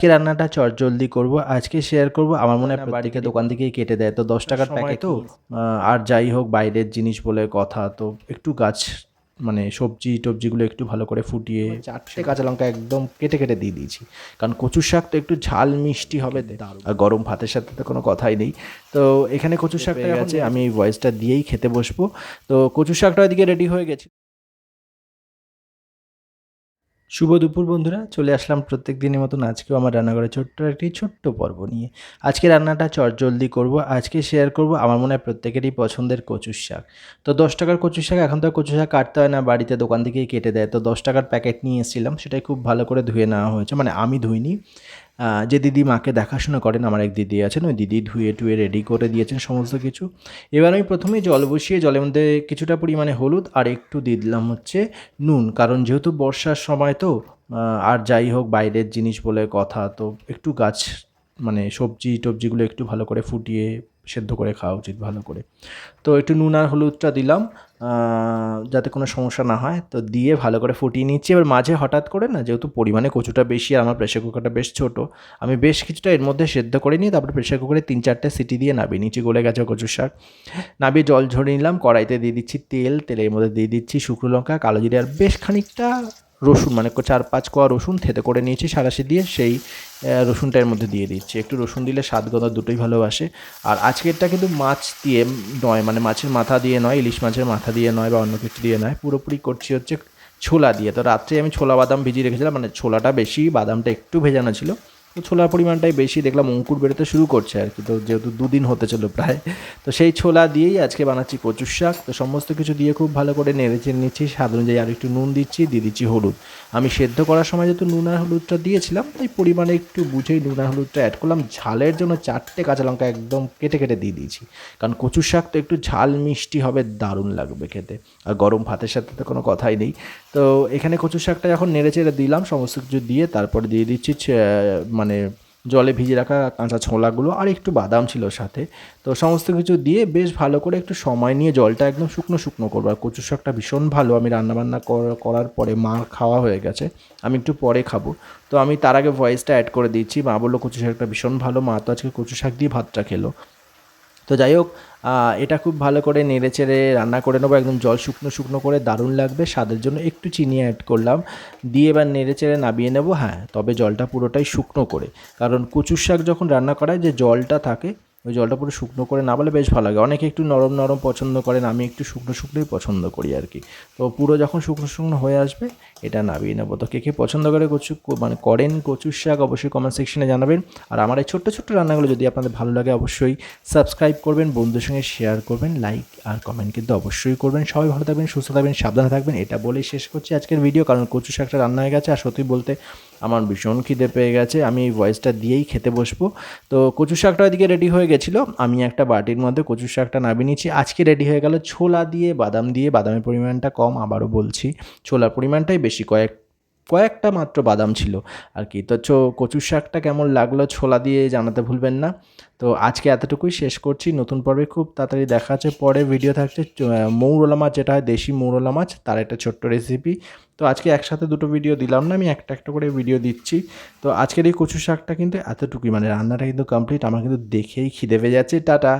আজকে রান্নাটা চটজলদি করব আজকে শেয়ার করব। আমার মনে হয় বাড়িকে দোকান থেকেই কেটে দেয়। তো দশ টাকার প্যাকেট তো আর যাই হোক বাইরের জিনিস বলে কথা তো একটু গাছ মানে সবজি টবজিগুলো একটু ভালো করে ফুটিয়ে চারটে কাঁচা লঙ্কা একদম কেটে কেটে দিয়ে দিয়েছি। কারণ কচুর শাক তো একটু ঝাল মিষ্টি হবে আর গরম ভাতের সাথে তো কোনো কথাই নেই। তো এখানে কচুর শাকটা আছে আমি এই ভয়েসটা দিয়েই খেতে বসবো। তো কচুর শাকটা ওইদিকে রেডি হয়ে গেছে। শুভ দুপুর বন্ধুরা, চলে আসলাম প্রত্যেক দিনের মতন আজকেও আমার রান্নাঘরে ছোট্ট একটি ছোট্ট পর্ব নিয়ে। আজকে রান্নাটা চটজলদি করব, আজকে শেয়ার করব আমার মনে হয় প্রত্যেকেরই পছন্দের কচুর শাক। তো দশ টাকার কচুর শাক, এখন তো কচু শাক কাটতে হয় না, বাড়িতে দোকান থেকেই কেটে দেয়। তো দশ টাকার প্যাকেট নিয়ে এসেছিলাম, সেটাই খুব ভালো করে ধুয়ে নেওয়া হয়েছে মানে আমি ধুইনি। যে দিদি মাকে দেখাশোনা করেন, আমার এক দিদি আছেন, ওই দিদি ধুয়ে টুয়ে রেডি করে দিয়েছেন সমস্ত কিছু। এবার আমি প্রথমে জল বসিয়ে, জলের মধ্যে কিছুটা পরিমাণে হলুদ আর একটু দিয়ে দিলাম হচ্ছে নুন। কারণ যেহেতু বর্ষার সময় তো আর যাই হোক, বাইরের জিনিস বলে কথা, তো একটু গাছ মানে সবজি টবজিগুলো একটু ভালো করে ফুটিয়ে সেদ্ধ করে খাওয়া উচিত ভালো করে। তো একটু নুন আর হলুদটা দিলাম যাতে কোনো সমস্যা না হয়। তো দিয়ে ভালো করে ফুটিয়ে নিচ্ছি। এবার মাঝে হঠাৎ করে না, যেহেতু পরিমাণে কচুটা বেশি আর আমার প্রেশার কুকারটা বেশ ছোট, আমি বেশ কিছুটা এর মধ্যে সেদ্ধ করে নিয়ে তারপরে প্রেশার কুকারে তিন চারটে সিটি দিয়ে নাবিয়ে নিচে গলে গেছে কচুর শাক। নাবিয়ে জল ঝরিয়ে নিলাম, কড়াইতে দিয়ে দিচ্ছি তেল, তেলের মধ্যে দিয়ে দিচ্ছি শুকনো লঙ্কা, কালো জিরে, আর বেশ খানিকটা রসুন মানে চার পাঁচ কোয়া রসুন থেতে করে নিয়েছি সারাশি দিয়ে, সেই রসুনটার মধ্যে দিয়ে দিচ্ছি। একটু রসুন দিলে স্বাদ গন্ধ দুটোই ভালোবাসে। আর আজকেরটা কিন্তু মাছ দিয়ে নয় মানে মাছের মাথা দিয়ে নয়, ইলিশ মাছের মাথা দিয়ে নয় বা অন্য কিছু দিয়ে নয়। পুরোপুরি করছি হচ্ছে ছোলা দিয়ে। তো রাত্রে আমি ছোলা বাদাম ভিজিয়ে রেখেছিলাম মানে ছোলাটা বেশি, বাদামটা একটু ভেজানো ছিল। ছোলার পরিমাণটাই বেশি। দেখলাম অঙ্কুর বেরোতে শুরু করছে আর কি। তো যেহেতু দুদিন হতে চলো প্রায়, তো সেই ছোলা দিয়েই আজকে বানাচ্ছি কচুর শাক। তো সমস্ত কিছু দিয়ে খুব ভালো করে নেড়ে চেড়ে নিচ্ছি। স্বাদ অনুযায়ী আর একটু নুন দিচ্ছি, দিয়ে দিচ্ছি হলুদ। আমি সেদ্ধ করার সময় যেহেতু নুন আর হলুদটা দিয়েছিলাম, তাই পরিমাণে একটু বুঝেই নুন আর হলুদটা অ্যাড করলাম। ঝালের জন্য চারটে কাঁচা লঙ্কা একদম কেটে কেটে দিয়ে দিয়েছি। কারণ কচুর শাক তো একটু ঝাল মিষ্টি হবে, দারুণ লাগবে খেতে। আর গরম ভাতের সাথে তো কোনো কথাই নেই। তো এখানে কচুর শাকটা যখন নেড়ে চেড়ে দিলাম, সমস্ত কিছু দিয়ে তারপরে দিয়ে দিচ্ছি মানে জলে ভিজে রাখা কাঁচা ছোলাগুলো আর একটু বাদাম ছিল সাথে। তো সমস্ত কিছু দিয়ে বেশ ভালো করে একটু সময় নিয়ে জলটা একদম শুকনো শুকনো করব। আর কচু শাকটা ভীষণ ভালো। আমি রান্নাবান্না করার পরে মা খাওয়া হয়ে গেছে। আমি একটু পরে খাব। তো আমি তার আগে ভয়েসটা অ্যাড করে দিচ্ছি। মা বলল কচু শাকটা ভীষণ ভালো। মা তো আজকে কচু শাক দিয়ে ভাতটা খেলো। তো যাই হোক এটা খুব ভালো করে নেড়ে চেড়ে রান্না করে নেব। একদম জল শুকনো শুকনো করে দারুণ লাগবে। স্বাদের জন্য একটু চিনি অ্যাড করলাম। দিয়ে এবার নেড়ে চেড়ে নাবিয়ে নেব হ্যাঁ তবে জলটা পুরোটাই শুকনো করে। কারণ কচুর শাক যখন রান্না করায় যে জলটা থাকে, ওই জলটা পুরো শুকনো করে না বলে বেশ ভালো লাগে। অনেকে একটু নরম নরম পছন্দ করেন, আমি একটু শুকনো শুকনোই পছন্দ করি আর কি। তো পুরো যখন শুকনো শুকনো হয়ে আসবে এটা নামিয়ে নেব। তো কে কে পছন্দ করে কচু মানে করেন কচুর শাক অবশ্যই কমেন্ট সেকশনে জানাবেন। আর আমার এই ছোট্ট ছোট্ট রান্নাগুলো যদি আপনাদের ভালো লাগে অবশ্যই সাবস্ক্রাইব করবেন, বন্ধুদের সঙ্গে শেয়ার করবেন লাইক আর কমেন্ট কিন্তু অবশ্যই করবেন। সবাই ভালো থাকবেন, সুস্থ থাকবেন, সাবধানে থাকবেন। এটা বলেই শেষ করছি আজকের ভিডিও কারণ কচু শাকটা রান্না হয়ে গেছে। আর সত্যি বলতে আমার ভীষণ খিদে পেয়ে গেছে। আমি এই ভয়েসটা দিয়েই খেতে বসবো। তো কচু শাকটা ওইদিকে রেডি হয়ে গেছিল। আমি একটা বাটির মধ্যে কচু শাকটা নামিয়ে নিয়েছি। আজকে রেডি হয়ে গেল ছোলা দিয়ে বাদাম দিয়ে। বাদামের পরিমাণটা কম, আবারও বলছি। ছোলার পরিমাণটাই বেশি কয়েক, কয়েকটা মাত্র বাদাম ছিল আর কি। তো চো, কচুর শাকটা কেমন লাগল ছোলা দিয়ে জানাতে ভুলবেন না। তো আজকে এতটুকুই, শেষ করছি। নতুন পর্বে খুব তাড়াতাড়ি দেখা আছে পরে ভিডিও থাকছে মৌরলা মাছ, যেটা হয় দেশি মৌরলা মাছ, তার একটা ছোট্ট রেসিপি তো আজকে একসাথে দুটো ভিডিও দিলাম না, আমি একটা একটা করে ভিডিও দিচ্ছি। তো আজকের এই কচু শাকটা কিন্তু এতটুকুই মানে রান্নাটা কিন্তু কমপ্লিট আমার কিন্তু দেখেই খিদে পেয়ে যাচ্ছে। টাটা!